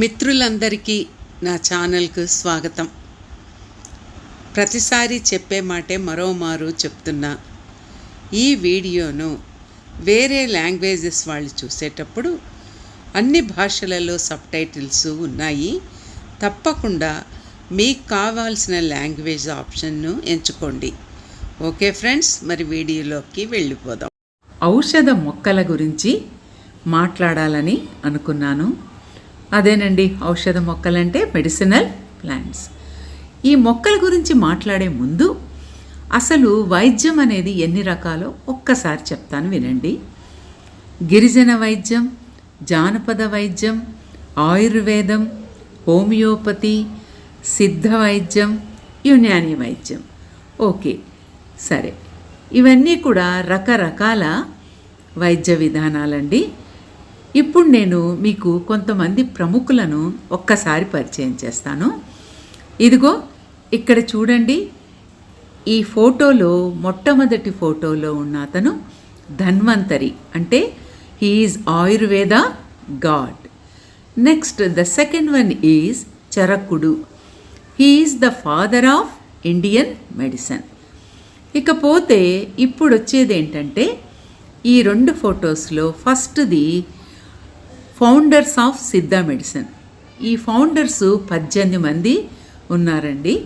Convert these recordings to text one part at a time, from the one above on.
మిత్రులందరికీ నా ఛానల్కు స్వాగతం. ప్రతిసారి చెప్పే మాటే మరోమారు చెప్తున్నా. ఈ వీడియోను వేరే లాంగ్వేజెస్ వాళ్ళు చూసేటప్పుడు అన్ని భాషలలో సబ్ టైటిల్స్ ఉన్నాయి. తప్పకుండా మీకు కావాల్సిన లాంగ్వేజ్ ఆప్షన్ను ఎంచుకోండి. ఓకే ఫ్రెండ్స్ మరి వీడియోలోకి వెళ్ళిపోదాం. ఔషధ మొక్కల గురించి మాట్లాడాలని అనుకున్నాను. అదేనండి ఔషధ మొక్కలంటే మెడిసినల్ ప్లాంట్స్. ఈ మొక్కల గురించి మాట్లాడే ముందు అసలు వైద్యం అనేది ఎన్ని రకాలో ఒక్కసారి చెప్తాను వినండి. గిరిజన వైద్యం జానపద వైద్యం ఆయుర్వేదం హోమియోపతి సిద్ధ వైద్యం యునాని వైద్యం. ఓకే సరే. ఇవన్నీ కూడా రకరకాల వైద్య విధానాలండి. ఇప్పుడు నేను మీకు కొంతమంది ప్రముఖులను ఒక్కసారి పరిచయం చేస్తాను. ఇదిగో ఇక్కడ చూడండి. ఈ ఫోటోలో మొట్టమొదటి ఫోటోలో ఉన్న అతను ధన్వంతరి. అంటే he is Ayurveda god next the second one is చరకుడు he is the father of Indian medicine ఇకపోతే ఇప్పుడు వచ్చేది ఏంటంటే ఈ రెండు ఫొటోస్లో ఫస్ట్ది ఫౌండర్స్ ఆఫ్ సిద్ధ మెడిసిన్. ఈ ఫౌండర్స్ పద్దెనిమిది మంది ఉన్నారండి.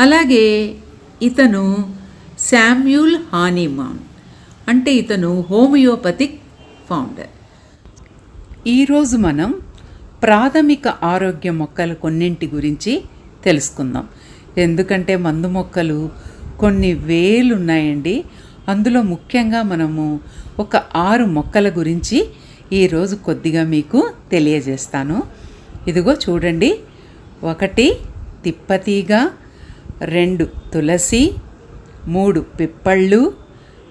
అలాగే ఇతను శామ్యూల్ హానీమాన్. అంటే ఇతను హోమియోపతిక్ ఫౌండర్. ఈరోజు మనం ప్రాథమిక ఆరోగ్య మొక్కలు కొన్నింటి గురించి తెలుసుకుందాం. ఎందుకంటే మందు మొక్కలు కొన్ని వేలు ఉన్నాయండి అందులో ముఖ్యంగా మనము ఒక ఆరు మొక్కల గురించి ఈరోజు కొద్దిగా మీకు తెలియజేస్తాను. ఇదిగో చూడండి. ఒకటి తిప్పతీగ రెండు తులసి మూడు పిప్పళ్ళు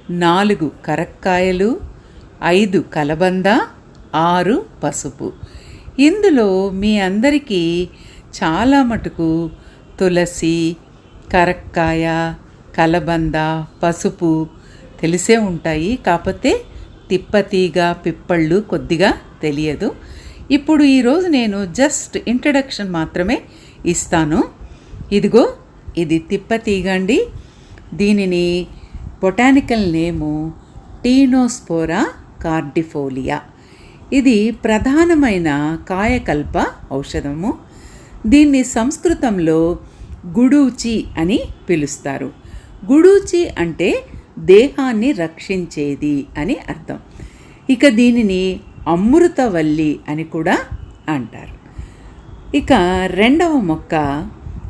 నాలుగు కరక్కాయలు ఐదు కలబంద ఆరు పసుపు. ఇందులో మీ అందరికీ చాలా మటుకు తులసి కరక్కాయ కలబంద పసుపు తెలిసే ఉంటాయి. కాకపోతే తిప్పతీగ పిప్పళ్ళు కొద్దిగా తెలియదు. ఇప్పుడు ఈరోజు నేను జస్ట్ ఇంట్రడక్షన్ మాత్రమే ఇస్తాను. ఇదిగో ఇది తిప్పతీగ అండి దీనిని బొటానికల్ నేము టీనోస్పోరా కార్డిఫోలియా. ఇది ప్రధానమైన కాయకల్ప ఔషధము. దీన్ని సంస్కృతంలో గుడూచి అని పిలుస్తారు. గుడూచి అంటే దేహాన్ని రక్షించేది అని అర్థం. ఇక దీనిని అమృతవల్లి అని కూడా అంటారు. ఇక రెండవ మొక్క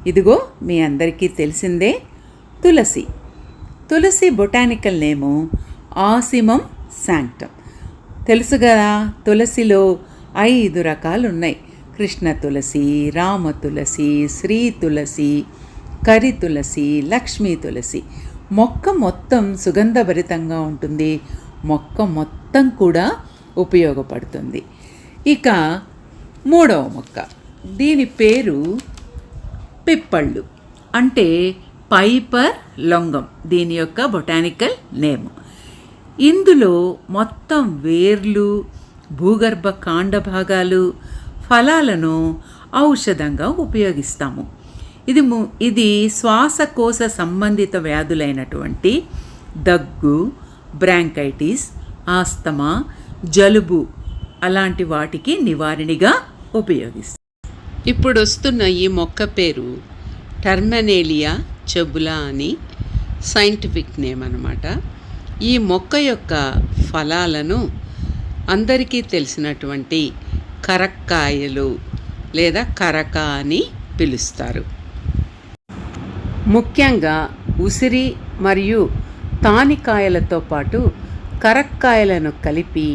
ఇదిగో మీ అందరికీ తెలిసిందే తులసి. తులసి బొటానికల్ నేము ఆసిమం శాంక్టమ్. తెలుసు కదా తులసిలో ఐదు రకాలు ఉన్నాయి కృష్ణ తులసి రామ తులసి శ్రీ తులసి కరి తులసి లక్ష్మీ తులసి. మొక్క మొత్తం సుగంధభరితంగా ఉంటుంది. మొక్క మొత్తం కూడా ఉపయోగపడుతుంది. ఇక మూడవ మొక్క. దీని పేరు పిప్పళ్ళు. అంటే పైపర్ లొంగం. దీని యొక్క బొటానికల్ నేమ్. ఇందులో మొత్తం వేర్లు భూగర్భ కాండ భాగాలు ఫలాలను ఔషధంగా ఉపయోగిస్తాము. ఇది ము- ఇది శ్వాసకోశ సంబంధిత వ్యాధులైనటువంటి దగ్గు బ్రాంకైటిస్ ఆస్తమా జలుబు అలాంటి వాటికి నివారణగా ఉపయోగిస్తారు. ఇప్పుడు వస్తున్న ఈ మొక్క పేరు టర్మనేలియా చెబులా అని సైంటిఫిక్ నేమ్ అనమాట ఈ మొక్క యొక్క ఫలాలను అందరికీ తెలిసినటువంటి కరక్కాయలు లేదా కరక అని పిలుస్తారు. ముఖ్యంగా ఉసిరి మరియు తానికాయలతో పాటు కరక్కాయలను కలిపి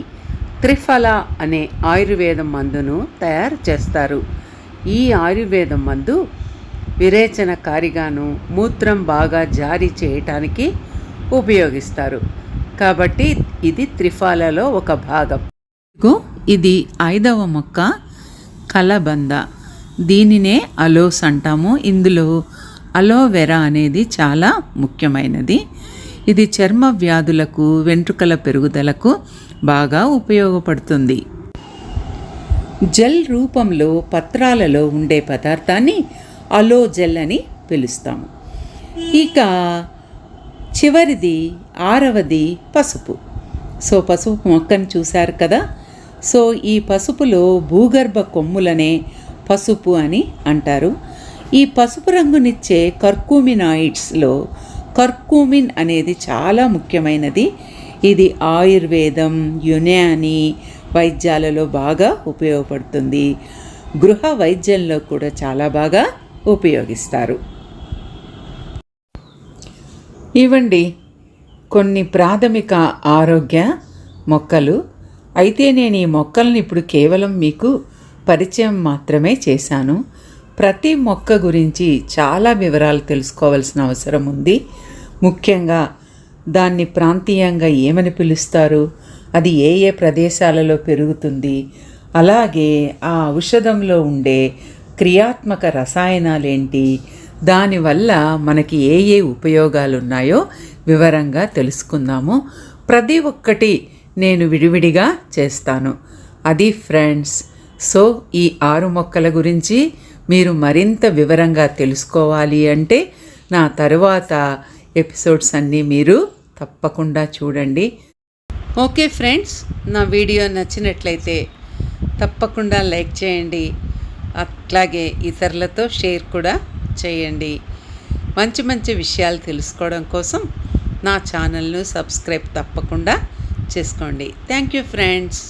త్రిఫల అనే ఆయుర్వేదం మందును తయారు చేస్తారు. ఈ ఆయుర్వేదం మందు విరేచనకారిగాను మూత్రం బాగా జారీ చేయటానికి ఉపయోగిస్తారు. కాబట్టి ఇది త్రిఫాలలో ఒక భాగం. ఇది ఐదవ మొక్క కలబంద. దీనినే అలోస్ అంటాము. ఇందులో అలోవెరా అనేది చాలా ముఖ్యమైనది. ఇది చర్మ వ్యాధులకు వెంట్రుకల పెరుగుదలకు బాగా ఉపయోగపడుతుంది. జెల్ రూపంలో పత్రాలలో ఉండే పదార్థాన్ని అలో జెల్ అని పిలుస్తాము. ఇక చివరిది ఆరవది పసుపు. సో పసుపు మొక్కను చూశారు కదా? సో ఈ పసుపులో భూగర్భ కొమ్ములనే పసుపు అని అంటారు. ఈ పసుపు రంగునిచ్చే కర్కూమినాయిడ్స్లో కర్కూమిన్ అనేది చాలా ముఖ్యమైనది. ఇది ఆయుర్వేదం యునాని వైద్యాలలో బాగా ఉపయోగపడుతుంది. గృహ వైద్యంలో కూడా చాలా బాగా ఉపయోగిస్తారు. ఇవ్వండి కొన్ని ప్రాథమిక ఆరోగ్య మొక్కలు. అయితే నేను ఈ మొక్కల్ని ఇప్పుడు కేవలం మీకు పరిచయం మాత్రమే చేశాను. ప్రతి మొక్క గురించి చాలా వివరాలు తెలుసుకోవాల్సిన అవసరం ఉంది. ముఖ్యంగా దాన్ని ప్రాంతీయంగా ఏమని పిలుస్తారు? అది ఏ ఏ ప్రదేశాలలో పెరుగుతుంది? అలాగే ఆ ఔషధంలో ఉండే క్రియాత్మక రసాయనాలేంటి? దానివల్ల మనకి ఏ ఏ ఉపయోగాలు ఉన్నాయో వివరంగా తెలుసుకుందాము. ప్రతి ఒక్కటి నేను విడివిడిగా చేస్తాను. అది ఫ్రెండ్స్ సో ఈ ఆరు మొక్కల గురించి మీరు మరింత వివరంగా తెలుసుకోవాలి అంటే నా తరువాత ఎపిసోడ్స్ అన్నీ మీరు తప్పకుండా చూడండి. ఓకే ఫ్రెండ్స్ నా వీడియో నచ్చినట్లయితే తప్పకుండా లైక్ చేయండి. అట్లాగే ఇతరులతో షేర్ కూడా చేయండి. మంచి మంచి విషయాలు తెలుసుకోవడం కోసం నా ఛానల్ను సబ్స్క్రైబ్ తప్పకుండా చేసుకోండి. Thank you friends.